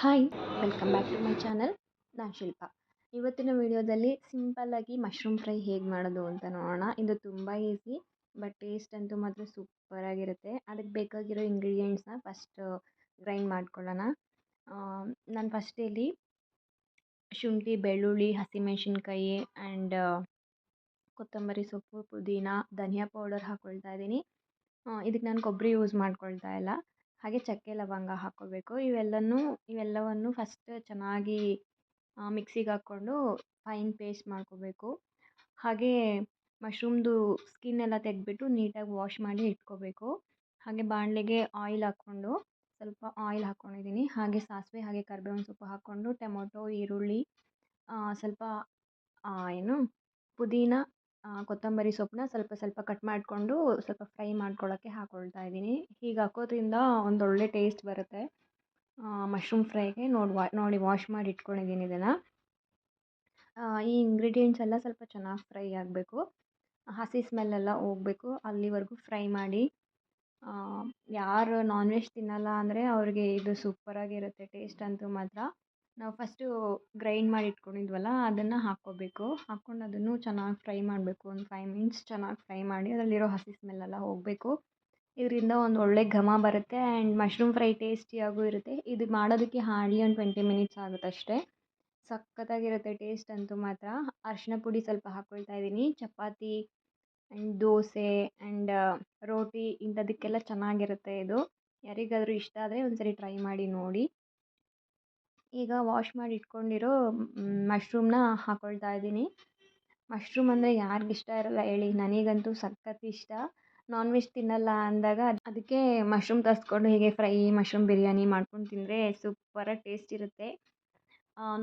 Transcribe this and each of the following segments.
Hi welcome back to my channel ನಾನು ಶಿಲ್ಪ. ಇವತ್ತಿನ ವಿಡಿಯೋದಲ್ಲಿ ಸಿಂಪಲ್ಲಾಗಿ ಮಶ್ರೂಮ್ ಫ್ರೈ ಹೇಗೆ ಮಾಡೋದು ಅಂತ ನೋಡೋಣ. ಇದು ತುಂಬ ಈಸಿ ಬಟ್ ಟೇಸ್ಟ್ ಅಂತೂ ಮಾತ್ರ ಸೂಪರಾಗಿರುತ್ತೆ ಅದಕ್ಕೆ ಬೇಕಾಗಿರೋ ಇಂಗ್ರೀಡಿಯೆಂಟ್ಸ್ನ ಫಸ್ಟ್ ಗ್ರೈಂಡ್ ಮಾಡ್ಕೊಳ್ಳೋಣ. ನಾನು ಫಸ್ಟ್ ಇಲ್ಲಿ ಶುಂಠಿ, ಬೆಳ್ಳುಳ್ಳಿ, ಹಸಿಮೆಣಸಿನ್ಕಾಯಿ ಆ್ಯಂಡ್ ಕೊತ್ತಂಬರಿ ಸೊಪ್ಪು, ಪುದೀನ, ಧನಿಯಾ ಪೌಡರ್ ಹಾಕ್ಕೊಳ್ತಾ ಇದ್ದೀನಿ. ಇದಕ್ಕೆ ನಾನು ಕೊಬ್ಬರಿ ಯೂಸ್ ಮಾಡ್ಕೊಳ್ತಾ ಇಲ್ಲ. ಹಾಗೆ ಚಕ್ಕೆ ಲವಂಗ ಹಾಕ್ಕೋಬೇಕು. ಇವೆಲ್ಲನೂ, ಇವೆಲ್ಲವನ್ನು ಫಸ್ಟ್ ಚೆನ್ನಾಗಿ ಮಿಕ್ಸಿಗೆ ಹಾಕ್ಕೊಂಡು ಫೈನ್ ಪೇಸ್ಟ್ ಮಾಡ್ಕೋಬೇಕು. ಹಾಗೆ ಮಶ್ರೂಮ್ದು ಸ್ಕಿನ್ ಎಲ್ಲ ತೆಗೆದ್ಬಿಟ್ಟು ನೀಟಾಗಿ ವಾಶ್ ಮಾಡಿ ಇಟ್ಕೋಬೇಕು. ಹಾಗೆ ಬಾಣಲೆಗೆ ಆಯಿಲ್ ಹಾಕ್ಕೊಂಡು, ಸ್ವಲ್ಪ ಆಯಿಲ್ ಹಾಕ್ಕೊಂಡಿದ್ದೀನಿ ಹಾಗೆ ಸಾಸಿವೆ, ಹಾಗೆ ಕರ್ಬೇವಿನ ಸೊಪ್ಪು ಹಾಕ್ಕೊಂಡು ಟೊಮೊಟೊ, ಈರುಳ್ಳಿ ಸ್ವಲ್ಪ ಏನು, ಪುದೀನ ಕೊತ್ತಂಬರಿ ಸೊಪ್ಪನ್ನ ಸ್ವಲ್ಪ ಸ್ವಲ್ಪ ಕಟ್ ಮಾಡಿಕೊಂಡು ಸ್ವಲ್ಪ ಫ್ರೈ ಮಾಡ್ಕೊಳ್ಳೋಕ್ಕೆ ಹಾಕ್ಕೊಳ್ತಾ ಇದ್ದೀನಿ. ಹೀಗೆ ಹಾಕೋದ್ರಿಂದ ಒಂದು ಟೇಸ್ಟ್ ಬರುತ್ತೆ. ಮಶ್ರೂಮ್ ಫ್ರೈಗೆ ನೋಡಿ ವಾ, ನೋಡಿ ವಾಶ್ ಮಾಡಿ ಇಟ್ಕೊಂಡಿದ್ದೀನಿ ಇದನ್ನು. ಈ ಇಂಗ್ರೀಡಿಯೆಂಟ್ಸ್ ಎಲ್ಲ ಸ್ವಲ್ಪ ಚೆನ್ನಾಗಿ ಫ್ರೈ ಆಗಬೇಕು. ಹಸಿ ಸ್ಮೆಲ್ಲೆಲ್ಲ ಹೋಗಬೇಕು. ಅಲ್ಲಿವರೆಗೂ ಫ್ರೈ ಮಾಡಿ ಯಾರು ನಾನ್ ವೆಜ್ ತಿನ್ನಲ್ಲ ಅಂದರೆ ಅವ್ರಿಗೆ ಇದು ಸೂಪರಾಗಿರುತ್ತೆ ಟೇಸ್ಟ್ ಅಂತೂ ಮಾತ್ರ. ನಾವು ಫಸ್ಟು ಗ್ರೈಂಡ್ ಮಾಡಿ ಇಟ್ಕೊಂಡಿದ್ವಲ್ಲ, ಅದನ್ನು ಹಾಕ್ಕೋಬೇಕು. ಹಾಕ್ಕೊಂಡು ಅದನ್ನು ಚೆನ್ನಾಗಿ ಫ್ರೈ ಮಾಡಬೇಕು. ಒಂದು ಫೈವ್ ಮಿನಿಟ್ಸ್ ಚೆನ್ನಾಗಿ ಫ್ರೈ ಮಾಡಿ ಅದರಲ್ಲಿರೋ ಹಸಿ ಸ್ಮೆಲ್ಲೆಲ್ಲ ಹೋಗಬೇಕು. ಇದರಿಂದ ಒಂದು ಒಳ್ಳೆ ಘಮ ಬರುತ್ತೆ ಆ್ಯಂಡ್ ಮಶ್ರೂಮ್ ಫ್ರೈ ಟೇಸ್ಟಿಯಾಗೂ ಇರುತ್ತೆ. ಇದು ಮಾಡೋದಕ್ಕೆ ಹಾರ್ಡ್ಲಿ ಒಂದು ಟ್ವೆಂಟಿ ಮಿನಿಟ್ಸ್ ಆಗುತ್ತೆ ಅಷ್ಟೇ ಸಖತ್ತಾಗಿರುತ್ತೆ ಟೇಸ್ಟ್ ಅಂತೂ ಮಾತ್ರ. ಅರಿಶಿನ ಪುಡಿ ಸ್ವಲ್ಪ ಹಾಕ್ಕೊಳ್ತಾ ಇದ್ದೀನಿ. ಚಪಾತಿ ಆ್ಯಂಡ್ ದೋಸೆ ಆ್ಯಂಡ್ ರೋಟಿ ಇಂಥದಕ್ಕೆಲ್ಲ ಚೆನ್ನಾಗಿರುತ್ತೆ ಇದು. ಯಾರಿಗಾದರೂ ಇಷ್ಟ ಆದರೆ ಒಂದು ಸರಿ ಟ್ರೈ ಮಾಡಿ ನೋಡಿ. ಈಗ ವಾಶ್ ಮಾಡಿ ಇಟ್ಕೊಂಡಿರೋ ಮಶ್ರೂಮ್ನ ಹಾಕ್ಕೊಳ್ತಾ ಇದ್ದೀನಿ. ಮಶ್ರೂಮ್ ಅಂದರೆ ಯಾರಿಗಿಷ್ಟ ಇರಲ್ಲ ಹೇಳಿ. ನನಗಂತೂ ಸಖತ್ ಇಷ್ಟ. ನಾನ್ ವೆಜ್ ತಿನ್ನಲ್ಲ ಅಂದಾಗ ಅದಕ್ಕೆ ಮಶ್ರೂಮ್ ತರಿಸ್ಕೊಂಡು ಹೀಗೆ ಫ್ರೈ ಮಶ್ರೂಮ್ ಬಿರಿಯಾನಿ ಮಾಡ್ಕೊಂಡು ತಿಂದರೆ ಸೂಪರಾಗಿ ಟೇಸ್ಟ್ ಇರುತ್ತೆ.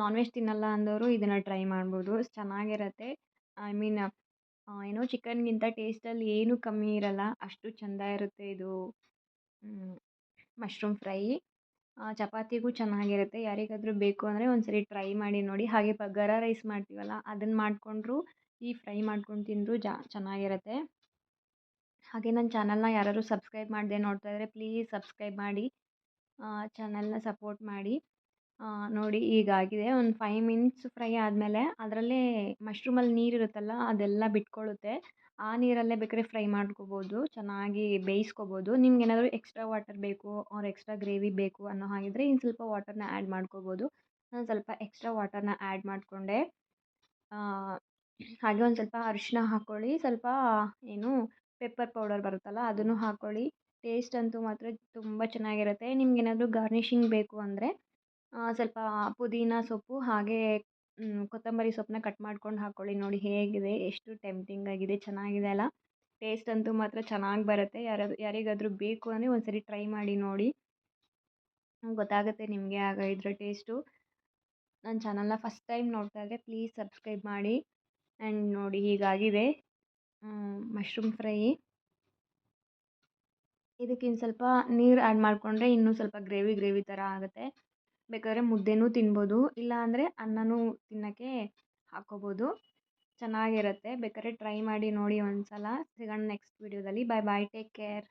ನಾನ್ ವೆಜ್ ತಿನ್ನಲ್ಲ ಅಂದವರು ಇದನ್ನು ಟ್ರೈ ಮಾಡ್ಬೋದು. ಚೆನ್ನಾಗಿರುತ್ತೆ. ಐ ಮೀನ್ ಏನೋ ಚಿಕನ್ಗಿಂತ ಟೇಸ್ಟಲ್ಲಿ ಏನೂ ಕಮ್ಮಿ ಇರಲ್ಲ. ಅಷ್ಟು ಚೆಂದ ಇರುತ್ತೆ ಇದು ಮಶ್ರೂಮ್ ಫ್ರೈ ಚಪಾತಿಗೂ ಚೆನ್ನಾಗಿರುತ್ತೆ. ಯಾರಿಗಾದರೂ ಬೇಕು ಅಂದರೆ ಒಂದು ಸರಿ ಟ್ರೈ ಮಾಡಿ ನೋಡಿ. ಹಾಗೆ ಬಗಾರ ರೈಸ್ ಮಾಡ್ತೀವಲ್ಲ ಅದನ್ನು ಮಾಡಿಕೊಂಡ್ರು, ಈ ಫ್ರೈ ಮಾಡ್ಕೊಂಡು ತಿಂದರೂ ಜಾ, ಚೆನ್ನಾಗಿರುತ್ತೆ. ಹಾಗೆ ನನ್ನ ಚಾನಲ್ನ ಯಾರಾದ್ರು ಸಬ್ಸ್ಕ್ರೈಬ್ ಮಾಡದೆ ನೋಡ್ತಾ ಇದ್ದರೆ ಪ್ಲೀಸ್ ಸಬ್ಸ್ಕ್ರೈಬ್ ಮಾಡಿ. ಚಾನಲ್ನ ಸಪೋರ್ಟ್ ಮಾಡಿ. ನೋಡಿ ಈಗಾಗಿದೆ ಒಂದು ಫೈವ್ ಮಿನಿಟ್ಸ್ ಫ್ರೈ ಆದಮೇಲೆ ಅದರಲ್ಲೇ ಮಶ್ರೂಮಲ್ಲಿ ನೀರು ಇರುತ್ತಲ್ಲ ಅದೆಲ್ಲ ಬಿಟ್ಕೊಳ್ಳುತ್ತೆ ಆ ನೀರಲ್ಲೇ ಬೇಕಾದ್ರೆ ಫ್ರೈ ಮಾಡ್ಕೋಬೋದು, ಚೆನ್ನಾಗಿ ಬೇಯಿಸ್ಕೊಬೋದು. ನಿಮ್ಗೆ ಏನಾದರೂ ಎಕ್ಸ್ಟ್ರಾ ವಾಟರ್ ಬೇಕು ಆರ್ ಎಕ್ಸ್ಟ್ರಾ ಗ್ರೇವಿ ಬೇಕು ಅನ್ನೋ ಹಾಗಿದ್ದರೆ ಇನ್ನು ಸ್ವಲ್ಪ ವಾಟರ್ನ ಆ್ಯಡ್ ಮಾಡ್ಕೋಬೋದು. ನಾನು ಸ್ವಲ್ಪ ಎಕ್ಸ್ಟ್ರಾ ವಾಟರ್ನ ಆ್ಯಡ್ ಮಾಡಿಕೊಂಡೆ. ಹಾಗೆ ಒಂದು ಸ್ವಲ್ಪ ಅರಿಶಿನ ಹಾಕ್ಕೊಳ್ಳಿ ಸ್ವಲ್ಪ ಏನು ಪೆಪ್ಪರ್ ಪೌಡರ್ ಬರುತ್ತಲ್ಲ ಅದನ್ನು ಹಾಕ್ಕೊಳ್ಳಿ ಟೇಸ್ಟ್ ಅಂತೂ ಮಾತ್ರ ತುಂಬ ಚೆನ್ನಾಗಿರುತ್ತೆ. ನಿಮ್ಗೆ ಏನಾದರೂ ಗಾರ್ನಿಷಿಂಗ್ ಬೇಕು ಅಂದರೆ ಸ್ವಲ್ಪ ಪುದೀನ ಸೊಪ್ಪು ಹಾಗೆ ಕೊತ್ತಂಬರಿ ಸೊಪ್ಪನ್ನ ಕಟ್ ಮಾಡ್ಕೊಂಡು ಹಾಕ್ಕೊಳ್ಳಿ ನೋಡಿ ಹೇಗಿದೆ, ಎಷ್ಟು ಟೆಂಪ್ಟಿಂಗ್ ಆಗಿದೆ, ಚೆನ್ನಾಗಿದೆ ಅಲ್ಲ? ಟೇಸ್ಟ್ ಅಂತೂ ಮಾತ್ರ ಚೆನ್ನಾಗಿ ಬರುತ್ತೆ ಯಾರಾದ್ರು ಯಾರಿಗಾದರೂ ಬೇಕು ಅಂದರೆ ಒಂದು ಸರಿ ಟ್ರೈ ಮಾಡಿ ನೋಡಿ. ಗೊತ್ತಾಗುತ್ತೆ ನಿಮಗೆ ಆಗ ಇದರ ಟೇಸ್ಟು ನನ್ನ ಚಾನಲ್ನ ಫಸ್ಟ್ ಟೈಮ್ ನೋಡ್ತಾ ಇದ್ದರೆ ಪ್ಲೀಸ್ ಸಬ್ಸ್ಕ್ರೈಬ್ ಮಾಡಿ. ಆ್ಯಂಡ್ ನೋಡಿ ಹೀಗಾಗಿದೆ. ಮಶ್ರೂಮ್ ಫ್ರೈ ಇದಕ್ಕೆ ಇನ್ನು ಸ್ವಲ್ಪ ನೀರು ಆ್ಯಡ್ ಮಾಡಿಕೊಂಡ್ರೆ ಇನ್ನೂ ಸ್ವಲ್ಪ ಗ್ರೇವಿ ಗ್ರೇವಿ ಥರ ಆಗುತ್ತೆ. ಬೇಕಾದರೆ ಮುದ್ದೆನೂ ತಿನ್ಬೋದು. ಇಲ್ಲ ಅಂದರೆ ಅನ್ನನೂ ತಿನ್ನೋಕ್ಕೆ ಹಾಕ್ಕೋಬೋದು ಚೆನ್ನಾಗಿರುತ್ತೆ. ಬೇಕಾದ್ರೆ ಟ್ರೈ ಮಾಡಿ ನೋಡಿ ಒಂದು ಸಲ ಸಿಗೋಣ ನೆಕ್ಸ್ಟ್ ವೀಡಿಯೋದಲ್ಲಿ ಬಾಯ್ ಬಾಯ್ ಟೇಕ್ ಕೇರ್